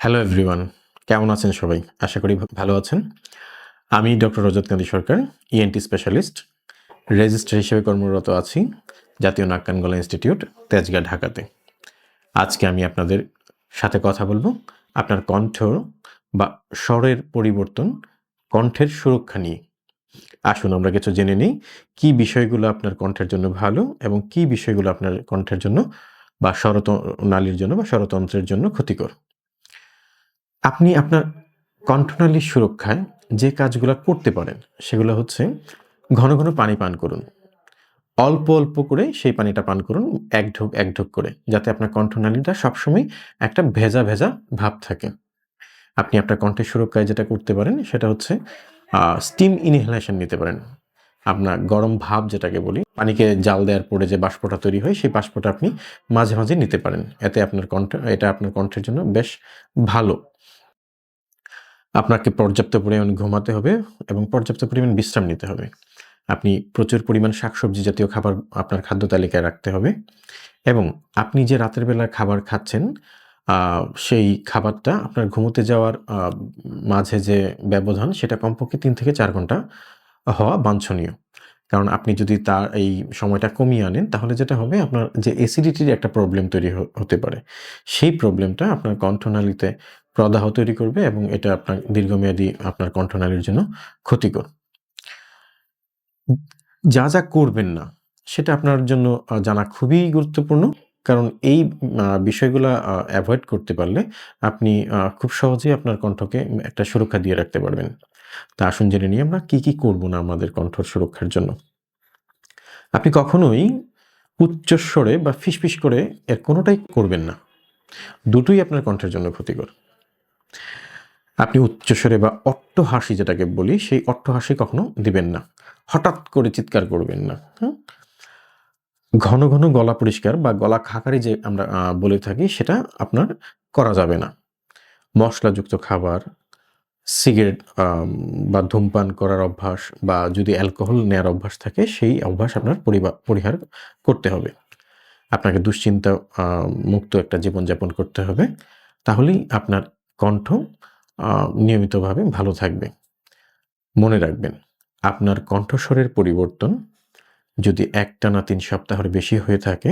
Hello everyone কেমন আছেন সবাই? আশা করি ভালো আছেন। আমি doctor Rajat Kanti Sarkar ENT specialist registrar হিসেবে কর্মরত আছি, জাতীয় নাক কান গলা ইনস্টিটিউট তেজগাঁ, ঢাকাতে। আজকে আমি আপনাদের সাথে কথা বলব, আপনার কণ্ঠ বা স্বরের পরিবর্তন, কণ্ঠের সুরক্ষা নিয়ে। আসুন, আমরা কিছু জেনে নিই, কী বিষয়গুলো আপনার কণ্ঠের জন্য ভালো এবং কী বিষয়গুলো আপনার কণ্ঠের জন্য বা স্বরত, নালীর জন্য বা স্বরতন্ত্রের জন্য ক্ষতিকর। আপনি আপনার কণ্ঠনালীর সুরক্ষায় যে কাজগুলো করতে পারেন, সেগুলো হচ্ছে ঘন ঘন পানি পান করুন। অল্প অল্প করে সেই পানিটা পান করুন, এক ঢোক এক ঢোক করে, যাতে আপনার কণ্ঠনালীটা সবসময় একটা ভেজা ভেজা ভাব থাকে। আপনি আপনার কণ্ঠের সুরক্ষায় যেটা করতে পারেন, সেটা হচ্ছে স্টিম ইনহেলেশন নিতে পারেন। আপনার গরম ভাব যেটাকে বলি, পানিকে জাল দেওয়ার পরে যে বাষ্পটা তৈরি হয়, সেই বাষ্পটা আপনি মাঝে মাঝে নিতে পারেন। এতে আপনার কণ্ঠ, এটা আপনার কণ্ঠের জন্য বেশ ভালো। আপনাকে পর্যাপ্ত পরিমাণ ঘুমাতে হবে এবং পর্যাপ্ত পরিমাণ বিশ্রাম নিতে হবে। আপনি প্রচুর পরিমাণ শাকসবজি জাতীয় খাবার আপনার খাদ্য তালিকায় রাখতে হবে এবং আপনি যে রাতের বেলা খাবার খাচ্ছেন সেই খাবারটা আপনার ঘুমোতে যাওয়ার মাঝে যে ব্যবধান সেটা কমপক্ষে তিন থেকে চার ঘণ্টা হওয়া বাঞ্ছনীয়। কারণ আপনি যদি তার এই সময়টা কমিয়ে আনেন, তাহলে যেটা হবে, আপনার যে অ্যাসিডিটির একটা প্রবলেম তৈরি হতে পারে। সেই প্রবলেমটা আপনার কণ্ঠনালীতে প্রদাহ তৈরি করবে এবং এটা আপনার দীর্ঘমেয়াদী আপনার কণ্ঠনালীর জন্য ক্ষতিকর। যা যা করবেন না, সেটা আপনার জন্য জানা খুবই গুরুত্বপূর্ণ। কারণ এই বিষয়গুলো অ্যাভয়েড করতে পারলে আপনি খুব সহজেই আপনার কণ্ঠকে একটা সুরক্ষা দিয়ে রাখতে পারবেন। তা আসুন জেনে নিই আমরা কি কি করব না আমাদের কণ্ঠ সুরক্ষার জন্য। আপনি কখনোই উচ্চস্বরে বা ফিসফিস করে এর কোনোটাই করবেন না। দুটোই আপনার কণ্ঠের জন্য ক্ষতিকর। আপনি উচ্চস্বরে বা অট্টহাসি যেটাকে বলি, সেই অট্টহাসি কখনো দিবেন না। হঠাৎ করে চিৎকার করবেন না? ঘন ঘন গলা পরিষ্কার বা গলা খাকারি যে আমরা বলে থাকি, সেটা আপনার করা যাবে না। মশলাযুক্ত খাবার সিগারেট বা ধূমপান করার অভ্যাস বা যদি অ্যালকোহল নেওয়ার অভ্যাস থাকে, সেই অভ্যাস আপনার পরিহার করতে হবে। আপনাকে দুশ্চিন্তা মুক্ত একটা জীবনযাপন করতে হবে। তাহলেই আপনার কণ্ঠ নিয়মিতভাবে ভালো থাকবে। মনে রাখবেন, আপনার কণ্ঠস্বরের পরিবর্তন যদি একটানা তিন সপ্তাহের বেশি হয়ে থাকে,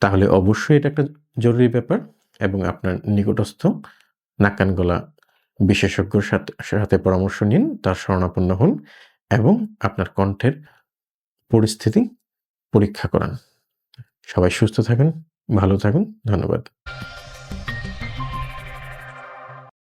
তাহলে অবশ্যই এটা একটা জরুরি ব্যাপার এবং আপনার নিকটস্থ নাক কান গলা বিশেষজ্ঞর সাথে সাথে পরামর্শ নিন, তার শরণাপন্ন হন এবং আপনার কণ্ঠের পরিস্থিতি পরীক্ষা করান। সবাই সুস্থ থাকুন, ভালো থাকুন, ধন্যবাদ।